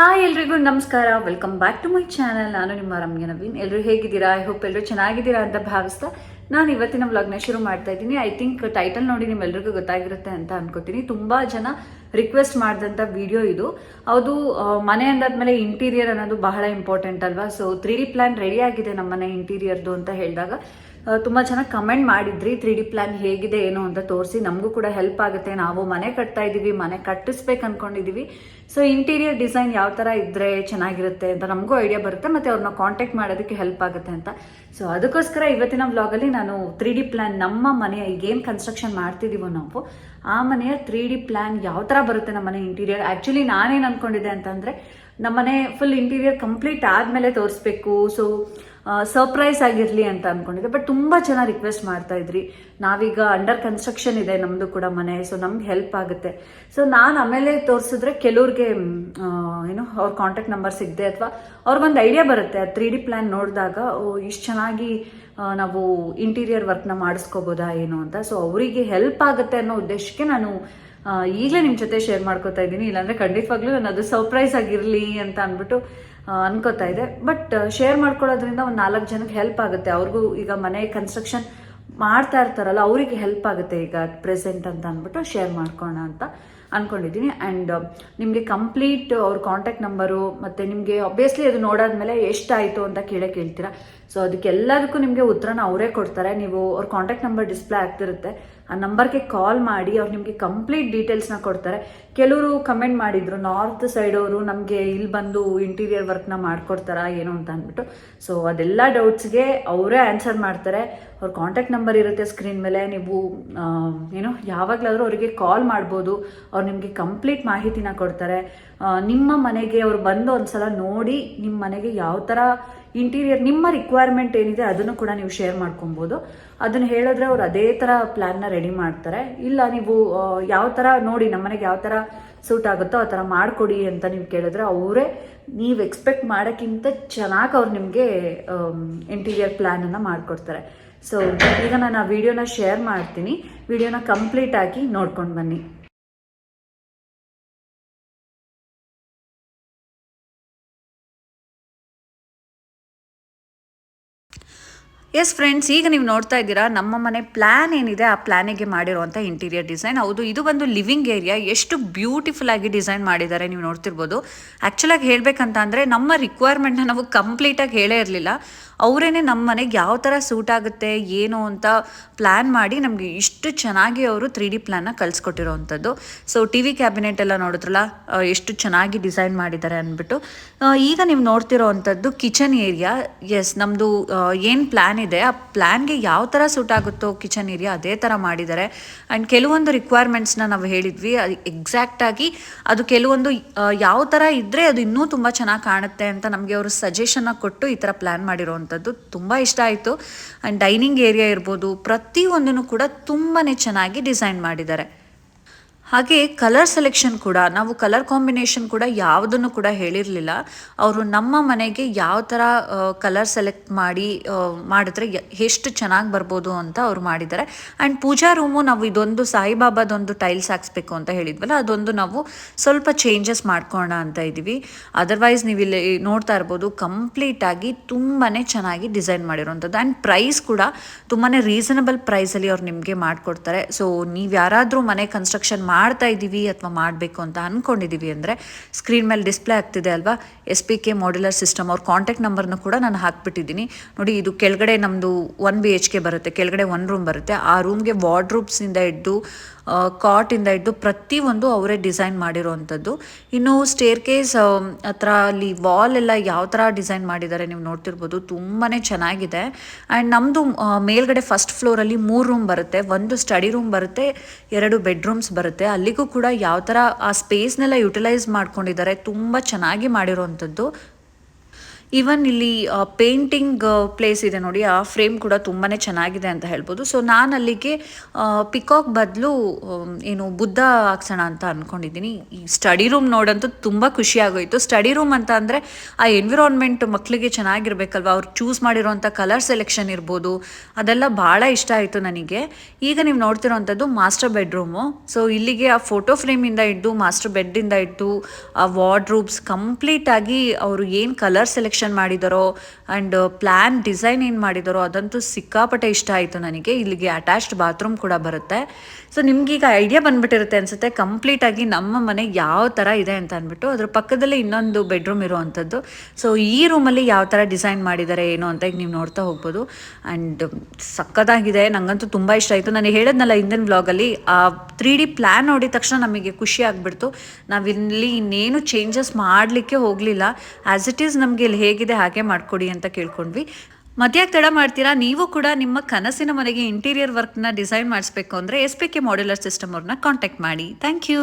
Hi ಎಲ್ರಿಗೂ ನಮಸ್ಕಾರ. Welcome back to my channel ನಾನು ನಿಮ್ಮ ರಮ್ಯ ನವೀನ್. ಎಲ್ಲರೂ ಹೇಗಿದ್ದೀರಾ? ಐ ಹೋಪ್ ಎಲ್ಲರೂ ಚೆನ್ನಾಗಿದ್ದೀರಾ ಅಂತ ಭಾವಿಸ್ತಾ ನಾನು ಇವತ್ತಿನ ವ್ಲಾಗ್ನ ಶುರು ಮಾಡ್ತಾ ಇದ್ದೀನಿ. ಐ ಥಿಂಕ್ ಟೈಟಲ್ ನೋಡಿ ನಿಮ್ಮೆಲ್ರಿಗೂ ಗೊತ್ತಾಗಿರುತ್ತೆ ಅಂತ ಅನ್ಕೋತೀನಿ. ತುಂಬ ಜನ ರಿಕ್ವೆಸ್ಟ್ ಮಾಡಿದಂಥ ವಿಡಿಯೋ ಇದು. ಅದು ಮನೆ ಅಂದಾದ್ಮೇಲೆ ಇಂಟೀರಿಯರ್ ಅನ್ನೋದು ಬಹಳ ಇಂಪಾರ್ಟೆಂಟ್ ಅಲ್ವಾ? So three D plan ready ಆಗಿದೆ ನಮ್ಮ ಮನೆ ಇಂಟೀರಿಯರ್ದು ಅಂತ ಹೇಳಿದಾಗ. ತುಂಬಾ ಚೆನ್ನಾಗಿ ಕಮೆಂಟ್ ಮಾಡಿದ್ರಿ. ತ್ರೀ ಡಿ ಪ್ಲಾನ್ ಹೇಗಿದೆ, ಏನು ಅಂತ ತೋರಿಸಿ. ನಮಗೂ ಕೂಡ ಹೆಲ್ಪ್ ಆಗುತ್ತೆ. ನಾವು ಮನೆ ಕಟ್ತಾ ಇದೀವಿ, ಮನೆ ಕಟ್ಟಿಸ್ಬೇಕು ಅನ್ಕೊಂಡಿದೀವಿ. ಸೊ ಇಂಟೀರಿಯರ್ ಡಿಸೈನ್ ಯಾವ ತರ ಇದ್ರೆ ಚೆನ್ನಾಗಿರುತ್ತೆ ಅಂತ ನಮಗೂ ಐಡಿಯಾ ಬರುತ್ತೆ. ಮತ್ತೆ ಅವ್ರನ್ನ ಕಾಂಟ್ಯಾಕ್ಟ್ ಮಾಡೋದಕ್ಕೆ ಹೆಲ್ಪ್ ಆಗುತ್ತೆ ಅಂತ. ಸೊ ಅದಕ್ಕೋಸ್ಕರ ಇವತ್ತಿನ ವ್ಲಾಗಲ್ಲಿ ನಾನು ತ್ರೀ ಡಿ ಪ್ಲಾನ್ ನಮ್ಮ ಮನೆಯ ಈಗೇನು ಕನ್ಸ್ಟ್ರಕ್ಷನ್ ಮಾಡ್ತಿದ್ದೀವೋ ನಾವು, ಆ ಮನೆಯ ತ್ರೀ ಡಿ ಪ್ಲಾನ್ ಯಾವ ತರ ಬರುತ್ತೆ ನಮ್ಮ ಮನೆ ಇಂಟೀರಿಯರ್ ಆ್ಯಕ್ಚುಲಿ ನಾನೇನು ಅನ್ಕೊಂಡಿದ್ದೆ ಅಂತಂದ್ರೆ ನಮ್ಮನೆ ಫುಲ್ ಇಂಟೀರಿಯರ್ ಕಂಪ್ಲೀಟ್ ಆದ್ಮೇಲೆ ತೋರಿಸ್ಬೇಕು. ಸೊ ಸರ್ಪ್ರೈಸ್ ಆಗಿರಲಿ ಅಂತ ಅನ್ಕೊಂಡಿದ್ದೆ. ಬಟ್ ತುಂಬಾ ಜನ ರಿಕ್ವೆಸ್ಟ್ ಮಾಡ್ತಾ ಇದ್ರಿ. ನಾವೀಗ ಅಂಡರ್ ಕನ್ಸ್ಟ್ರಕ್ಷನ್ ಇದೆ ನಮ್ದು ಕೂಡ ಮನೆ ಸೊ ನಮ್ಗೆ ಹೆಲ್ಪ್ ಆಗುತ್ತೆ. ಸೊ ನಾನು ಆಮೇಲೆ ತೋರಿಸಿದ್ರೆ ಕೆಲವ್ರಿಗೆ ಆ, ಏನು ಅವ್ರ ಕಾಂಟ್ಯಾಕ್ಟ್ ನಂಬರ್ ಸಿಗದೆ ಅಥವಾ ಅವ್ರಿಗೊಂದು ಐಡಿಯಾ ಬರುತ್ತೆ. ತ್ರೀ ಡಿ ಪ್ಲಾನ್ ನೋಡಿದಾಗ ಇಷ್ಟು ಚೆನ್ನಾಗಿ ನಾವು ಇಂಟೀರಿಯರ್ ವರ್ಕ್ನ ಮಾಡಿಸ್ಕೋಬೋದಾ ಏನು ಅಂತ. ಸೊ ಅವರಿಗೆ ಹೆಲ್ಪ್ ಆಗುತ್ತೆ ಅನ್ನೋ ಉದ್ದೇಶಕ್ಕೆ ನಾನು ಆ, ಈಗಲೇ ನಿಮ್ಮ ಜೊತೆ ಶೇರ್ ಮಾಡ್ಕೋತಾ ಇದ್ದೀನಿ. ಇಲ್ಲಾಂದರೆ ಖಂಡಿತವಾಗ್ಲೂ ನಾನು ಅದು ಸರ್ಪ್ರೈಸ್ ಆಗಿರಲಿ ಅಂತ ಅಂದ್ಬಿಟ್ಟು ಅನ್ಕೋತಾ ಇದೆ. ಬಟ್ ಶೇರ್ ಮಾಡ್ಕೊಳ್ಳೋದ್ರಿಂದ ಒಂದು ನಾಲ್ಕು ಜನಕ್ಕೆ ಹೆಲ್ಪ್ ಆಗುತ್ತೆ. ಅವ್ರಿಗೂ ಈಗ ಮನೆ ಕನ್ಸ್ಟ್ರಕ್ಷನ್ ಮಾಡ್ತಾ ಇರ್ತಾರಲ್ಲ, ಅವರಿಗೆ ಹೆಲ್ಪ್ ಆಗುತ್ತೆ ಈಗ ಪ್ರೆಸೆಂಟ್ ಅಂತ ಅಂದ್ಬಿಟ್ಟು ಶೇರ್ ಮಾಡ್ಕೋಣ ಅಂತ. ಅನ್ಕೊಂಡಿದ್ದೀನಿ. ಆ್ಯಂಡ್ ನಿಮಗೆ ಕಂಪ್ಲೀಟ್ ಅವ್ರ ಕಾಂಟ್ಯಾಕ್ಟ್ ನಂಬರು ಮತ್ತು ನಿಮಗೆ ಅಬ್ವಿಯಸ್ಲಿ ಅದು ನೋಡಾದ್ಮೇಲೆ ಎಷ್ಟಾಯಿತು ಅಂತ ಕೇಳೇ ಕೇಳ್ತೀರಾ? ಸೊ ಅದಕ್ಕೆಲ್ಲದಕ್ಕೂ ನಿಮಗೆ ಉತ್ತರನ ಅವರೇ ಕೊಡ್ತಾರೆ. ನೀವು ಅವ್ರ ಕಾಂಟ್ಯಾಕ್ಟ್ ನಂಬರ್ ಡಿಸ್ಪ್ಲೇ ಆಗ್ತಿರುತ್ತೆ. ಆ ನಂಬರ್ಗೆ ಕಾಲ್ ಮಾಡಿ, ಅವ್ರು ನಿಮಗೆ ಕಂಪ್ಲೀಟ್ ಡೀಟೇಲ್ಸ್ನ ಕೊಡ್ತಾರೆ. ಕೆಲವರು ಕಮೆಂಟ್ ಮಾಡಿದ್ರು ನಾರ್ತ್ ಅವರು ನಮಗೆ ಇಲ್ಲಿ ಬಂದು ಇಂಟೀರಿಯರ್ ವರ್ಕ್ನ ಮಾಡ್ಕೊಡ್ತಾರಾ, ಏನು ಅಂತ ಅಂದ್ಬಿಟ್ಟು. ಸೊ ಅದೆಲ್ಲ ಡೌಟ್ಸ್ಗೆ ಅವರೇ ಆನ್ಸರ್ ಮಾಡ್ತಾರೆ. ಅವ್ರ ಕಾಂಟ್ಯಾಕ್ಟ್ ನಂಬರ್ ಇರುತ್ತೆ ಸ್ಕ್ರೀನ್ ಮೇಲೆ. ನೀವು ಏನು ಯಾವಾಗಲಾದರೂ ಅವರಿಗೆ ಕಾಲ್ ಮಾಡ್ಬೋದು. ಅವ್ರು ನಿಮಗೆ ಕಂಪ್ಲೀಟ್ ಮಾಹಿತಿನ ಕೊಡ್ತಾರೆ. ನಿಮ್ಮ ಮನೆಗೆ ಅವ್ರು ಬಂದು ಒಂದ್ಸಲ ನೋಡಿ ನಿಮ್ಮ ಮನೆಗೆ ಯಾವ ಥರ ಇಂಟೀರಿಯರ್ ನಿಮ್ಮ ರಿಕ್ವೈರ್ಮೆಂಟ್ ಏನಿದೆ ಅದನ್ನು ಕೂಡ ನೀವು ಶೇರ್ ಮಾಡ್ಕೊಬೋದು. ಅದನ್ನ ಹೇಳಿದ್ರೆ ಅವ್ರು ಅದೇ ಥರ ಪ್ಲ್ಯಾನ್ನ ರೆಡಿ ಮಾಡ್ತಾರೆ. ಇಲ್ಲ ನೀವು ಯಾವ ಥರ ನೋಡಿ ನಮ್ಮ ಮನೆಗೆ ಯಾವ ಥರ ಸೂಟ್ ಆಗುತ್ತೋ ಆ ಥರ ಮಾಡಿಕೊಡಿ ಅಂತ ನೀವು ಕೇಳಿದ್ರೆ ಅವರೇ ನೀವು ಎಕ್ಸ್ಪೆಕ್ಟ್ ಮಾಡೋಕ್ಕಿಂತ ಚೆನ್ನಾಗಿ ಅವ್ರು ನಿಮಗೆ ಇಂಟೀರಿಯರ್ ಪ್ಲ್ಯಾನನ್ನು ಮಾಡಿಕೊಡ್ತಾರೆ. ಸೊ ಈಗ ನಾನು ಆ ವಿಡಿಯೋನ ಶೇರ್ ಮಾಡ್ತೀನಿ. ವಿಡಿಯೋನ ಕಂಪ್ಲೀಟ್ ಆಗಿ ನೋಡ್ಕೊಂಡು ಬನ್ನಿ. ಎಸ್ ಫ್ರೆಂಡ್ಸ್ ಈಗ ನೀವು ನೋಡ್ತಾ ಇದ್ದೀರಾ, ನಮ್ಮ ಮನೆ ಪ್ಲ್ಯಾನ್ ಏನಿದೆ, ಆ ಪ್ಲ್ಯಾನಿಗೆ ಮಾಡಿರುವಂಥ ಇಂಟೀರಿಯರ್ ಡಿಸೈನ್ ಹೌದು, ಇದು ಒಂದು ಲಿವಿಂಗ್ ಏರಿಯಾ ಎಷ್ಟು ಬ್ಯೂಟಿಫುಲ್ ಆಗಿ ಡಿಸೈನ್ ಮಾಡಿದ್ದಾರೆ ನೀವು ನೋಡ್ತಿರ್ಬೋದು. ಆ್ಯಕ್ಚುಲಾಗಿ ಹೇಳಬೇಕಂತ ಅಂದರೆ, ನಮ್ಮ ರಿಕ್ವೈರ್ಮೆಂಟ್ನ ನಾವು ಕಂಪ್ಲೀಟಾಗಿ ಹೇಳೇ ಇರಲಿಲ್ಲ. ಅವರೇನೆ ನಮ್ಮ ಮನೆಗೆ ಯಾವ ಥರ ಸೂಟ್ ಆಗುತ್ತೆ, ಏನು ಅಂತ ಪ್ಲ್ಯಾನ್ ಮಾಡಿ ನಮಗೆ ಇಷ್ಟು ಚೆನ್ನಾಗಿ ಅವರು ತ್ರೀ ಡಿ ಪ್ಲ್ಯಾನ್ನ ಕಳಿಸ್ಕೊಟ್ಟಿರೋವಂಥದ್ದು ಸೊ ಟಿ ವಿ ಕ್ಯಾಬಿನೆಟ್ ಎಲ್ಲ ನೋಡಿದ್ರಲ್ಲ ಎಷ್ಟು ಚೆನ್ನಾಗಿ ಡಿಸೈನ್ ಮಾಡಿದ್ದಾರೆ ಅಂದ್ಬಿಟ್ಟು ಈಗ ನೀವು ನೋಡ್ತಿರೋ ಅಂಥದ್ದು ಕಿಚನ್ ಏರಿಯಾ ಎಸ್ ನಮ್ಮದು ಏನು ಪ್ಲ್ಯಾನ್ ಇದೆ, ಆ ಪ್ಲ್ಯಾನ್ಗೆ ಯಾವ ಥರ ಸೂಟ್ ಆಗುತ್ತೋ ಕಿಚನ್ ಏರಿಯಾ ಅದೇ ಥರ ಮಾಡಿದ್ದಾರೆ. ಆ್ಯಂಡ್ ಕೆಲವೊಂದು ರಿಕ್ವೈರ್ಮೆಂಟ್ಸ್ನ ನಾವು ಹೇಳಿದ್ವಿ, ಅದು ಎಕ್ಸಾಕ್ಟಾಗಿ ಅದು ಕೆಲವೊಂದು ಯಾವ ಥರ ಇದ್ದರೆ ಅದು ಇನ್ನೂ ತುಂಬ ಚೆನ್ನಾಗಿ ಕಾಣುತ್ತೆ ಅಂತ ನಮಗೆ ಅವರು ಸಜೆಷನ್ನ ಕೊಟ್ಟು ಈ ಥರ ಪ್ಲ್ಯಾನ್ ಮಾಡಿರೋವಂಥದ್ದು ತುಂಬ ಇಷ್ಟ ಆಯಿತು. ಆ್ಯಂಡ್ ಡೈನಿಂಗ್ ಏರಿಯಾ ಇರ್ಬೋದು ಪ್ರತಿಯೊಂದನ್ನು ಕೂಡ ತುಂಬಾ ಚೆನ್ನಾಗಿ ಡಿಸೈನ್ ಮಾಡಿದ್ದಾರೆ. ಹಾಗೆ ಕಲರ್ ಸೆಲೆಕ್ಷನ್ ಕೂಡ, ನಾವು ಕಲರ್ ಕಾಂಬಿನೇಷನ್ ಕೂಡ ಯಾವುದನ್ನು ಕೂಡ ಹೇಳಿರಲಿಲ್ಲ. ಅವರು ನಮ್ಮ ಮನೆಗೆ ಯಾವ ಥರ ಕಲರ್ ಸೆಲೆಕ್ಟ್ ಮಾಡಿ ಮಾಡಿದ್ರೆ ಎಷ್ಟು ಚೆನ್ನಾಗಿ ಬರ್ಬೋದು ಅಂತ ಅವ್ರು ಮಾಡಿದ್ದಾರೆ. ಆ್ಯಂಡ್ ಪೂಜಾ ರೂಮು ನಾವು ಇದೊಂದು ಸಾಯಿಬಾಬಾದೊಂದು ಟೈಲ್ಸ್ ಹಾಕ್ಸ್ಬೇಕು ಅಂತ ಹೇಳಿದ್ವಲ್ಲ, ಅದೊಂದು ನಾವು ಸ್ವಲ್ಪ ಚೇಂಜಸ್ ಮಾಡ್ಕೋಣ ಅಂತ ಇದ್ದೀವಿ. ಅದರ್ವೈಸ್ ನೀವು ಇಲ್ಲಿ ನೋಡ್ತಾ ಇರ್ಬೋದು ಕಂಪ್ಲೀಟಾಗಿ ತುಂಬಾ ಚೆನ್ನಾಗಿ ಡಿಸೈನ್ ಮಾಡಿರೋವಂಥದ್ದು ಆ್ಯಂಡ್ ಪ್ರೈಸ್ ಕೂಡ ತುಂಬಾ ರೀಸನಬಲ್ ಪ್ರೈಸಲ್ಲಿ ಅವ್ರು ನಿಮಗೆ ಮಾಡಿಕೊಡ್ತಾರೆ. ಸೊ ನೀವು ಯಾರಾದರೂ ಮನೆ ಕನ್ಸ್ಟ್ರಕ್ಷನ್ ಮಾಡ್ತಾ ಇದ್ದೀವಿ ಅಥವಾ ಮಾಡಬೇಕು ಅಂತ ಅಂದ್ಕೊಂಡಿದ್ದೀವಿ ಅಂದರೆ ಸ್ಕ್ರೀನ್ ಮೇಲೆ ಡಿಸ್ಪ್ಲೇ ಆಗ್ತಿದೆ ಅಲ್ವಾ? S P K modular system ಅವ್ರ ಕಾಂಟ್ಯಾಕ್ಟ್ ನಂಬರ್ನ ಕೂಡ ನಾನು ಹಾಕ್ಬಿಟ್ಟಿದ್ದೀನಿ. ನೋಡಿ, ಇದು ಕೆಳಗಡೆ ನಮ್ಮದು ಒನ್ ಬಿ ಎಚ್ ಕೆ ಬರುತ್ತೆ. ಕೆಳಗಡೆ ಒನ್ ರೂಮ್ ಬರುತ್ತೆ. ಆ ರೂಮ್ಗೆ ವಾರ್ಡ್ರೂಬ್ಸಿಂದ ಹಿಡ್ದು ಕಾಟಿಂದ ಹಿಡ್ದು ಪ್ರತಿಯೊಂದು ಅವರೇ ಡಿಸೈನ್ ಮಾಡಿರೋವಂಥದ್ದು ಇನ್ನು ಸ್ಟೇರ್ ಕೇಸ್ ಹತ್ರ ಅಲ್ಲಿ ವಾಲ್ ಎಲ್ಲ ಯಾವ ಥರ ಡಿಸೈನ್ ಮಾಡಿದ್ದಾರೆ ನೀವು ನೋಡ್ತಿರ್ಬೋದು. ತುಂಬಾ ಚೆನ್ನಾಗಿದೆ. ಆ್ಯಂಡ್ ನಮ್ಮದು ಮೇಲ್ಗಡೆ ಫಸ್ಟ್ ಫ್ಲೋರಲ್ಲಿ ಮೂರು ರೂಮ್ ಬರುತ್ತೆ. ಒಂದು ಸ್ಟಡಿ ರೂಮ್ ಬರುತ್ತೆ. ಎರಡು ಬೆಡ್ರೂಮ್ಸ್ ಬರುತ್ತೆ. ಅಲ್ಲಿಗೂ ಕೂಡ ಯಾವ ಥರ ಆ ಸ್ಪೇಸ್ನೆಲ್ಲ ಯುಟಿಲೈಸ್ ಮಾಡ್ಕೊಂಡಿದ್ದಾರೆ. ತುಂಬ ಚೆನ್ನಾಗಿ ಮಾಡಿರೋವಂಥದ್ದು ಈವನ್ ಇಲ್ಲಿ ಪೇಂಟಿಂಗ್ ಪ್ಲೇಸ್ ಇದೆ ನೋಡಿ, ಆ ಫ್ರೇಮ್ ಕೂಡ ತುಂಬಾ ಚೆನ್ನಾಗಿದೆ ಅಂತ ಹೇಳ್ಬೋದು. ಸೊ ನಾನು ಅಲ್ಲಿಗೆ ಪಿಕಾಕ್ ಬದಲು ಏನು ಬುದ್ಧ ಹಾಕ್ಸೋಣ ಅಂತ ಅಂದ್ಕೊಂಡಿದ್ದೀನಿ ಈ ಸ್ಟಡಿ ರೂಮ್ ನೋಡಂತೂ ತುಂಬ ಖುಷಿ ಆಗೋಯ್ತು. ಸ್ಟಡಿ ರೂಮ್ ಅಂತ ಅಂದರೆ, ಆ ಎನ್ವಿರಾನ್ಮೆಂಟ್ ಮಕ್ಕಳಿಗೆ ಚೆನ್ನಾಗಿರ್ಬೇಕಲ್ವ? ಅವ್ರು ಚೂಸ್ ಮಾಡಿರೋಂಥ ಕಲರ್ ಸೆಲೆಕ್ಷನ್ ಇರ್ಬೋದು. ಅದೆಲ್ಲ ಭಾಳ ಇಷ್ಟ ಆಯಿತು ನನಗೆ. ಈಗ ನೀವು ನೋಡ್ತಿರೋವಂಥದ್ದು ಮಾಸ್ಟರ್ ಬೆಡ್ರೂಮು ಸೊ ಇಲ್ಲಿಗೆ ಆ ಫೋಟೋ ಫ್ರೇಮಿಂದ ಹಿಡ್ದು ಮಾಸ್ಟರ್ ಬೆಡ್ಡಿಂದ ಹಿಡ್ದು, ಆ ವಾರ್ಡ್ರೂಬ್ಸ್ ಕಂಪ್ಲೀಟಾಗಿ ಅವರು ಏನು ಕಲರ್ ಸೆಲೆಕ್ಷನ್ ಮಾಡಿದಾರೋ ಆ್ಯಂಡ್ ಪ್ಲ್ಯಾನ್ ಡಿಸೈನ್ ಏನು ಮಾಡಿದರೋ ಅದಂತೂ ಸಿಕ್ಕಾಪಟ್ಟೆ ಇಷ್ಟ ಆಯಿತು ನನಗೆ. ಇಲ್ಲಿಗೆ ಅಟ್ಯಾಚ್ಡ್ ಬಾತ್ರೂಮ್ ಕೂಡ ಬರುತ್ತೆ. ಸೊ ಈಗ ಐಡಿಯಾ ಬಂದ್ಬಿಟ್ಟಿರುತ್ತೆ ಅನಿಸುತ್ತೆ. ಕಂಪ್ಲೀಟಾಗಿ ನಮ್ಮ ಮನೆ ಯಾವ ಥರ ಇದೆ ಅಂತ ಅಂದ್ಬಿಟ್ಟು ಅದ್ರ ಪಕ್ಕದಲ್ಲೇ ಇನ್ನೊಂದು ಬೆಡ್ರೂಮ್ ಇರುವಂಥದ್ದು. ಸೊ ಈ ರೂಮಲ್ಲಿ ಯಾವ ಥರ ಡಿಸೈನ್ ಮಾಡಿದ್ದಾರೆ ಏನು ಅಂತ ಈಗ ನೀವು ನೋಡ್ತಾ ಹೋಗ್ಬೋದು. ಆ್ಯಂಡ್ ಸಕ್ಕತ್ತಾಗಿದೆ ನನಗಂತೂ ತುಂಬ ಇಷ್ಟ ಆಯಿತು. ನಾನು ಹೇಳಿದ್ನಲ್ಲ ಹಿಂದಿನ ಬ್ಲಾಗಲ್ಲಿ ಆ ತ್ರೀ ಡಿ ಪ್ಲ್ಯಾನ್ ನೋಡಿದ ತಕ್ಷಣ ನಮಗೆ ಖುಷಿ ಆಗಿಬಿಡ್ತು. ನಾವಿಲ್ಲಿ ಇನ್ನೇನು ಚೇಂಜಸ್ ಮಾಡಲಿಕ್ಕೆ ಹೋಗಲಿಲ್ಲ. ಆ್ಯಸ್ ಇಟ್ ಈಸ್ ನಮಗೆ ಇಲ್ಲಿ ಹೇಗಿದೆ, ಹಾಗೆ ಮಾಡಿಕೊಡಿ ಅಂತ ಕೇಳ್ಕೊಂಡ್ವಿ. ಮಧ್ಯಾಹ್ನ ತಡ ಮಾಡ್ತೀರಾ? ನೀವು ಕೂಡ ನಿಮ್ಮ ಕನಸಿನ ಮನೆಗೆ ಇಂಟೀರಿಯರ್ ವರ್ಕ್ನ ಡಿಸೈನ್ ಮಾಡಿಸ್ಬೇಕು ಅಂದರೆ S P K modular system ಅವ್ರನ್ನ ಕಾಂಟ್ಯಾಕ್ಟ್ ಮಾಡಿ. Thank you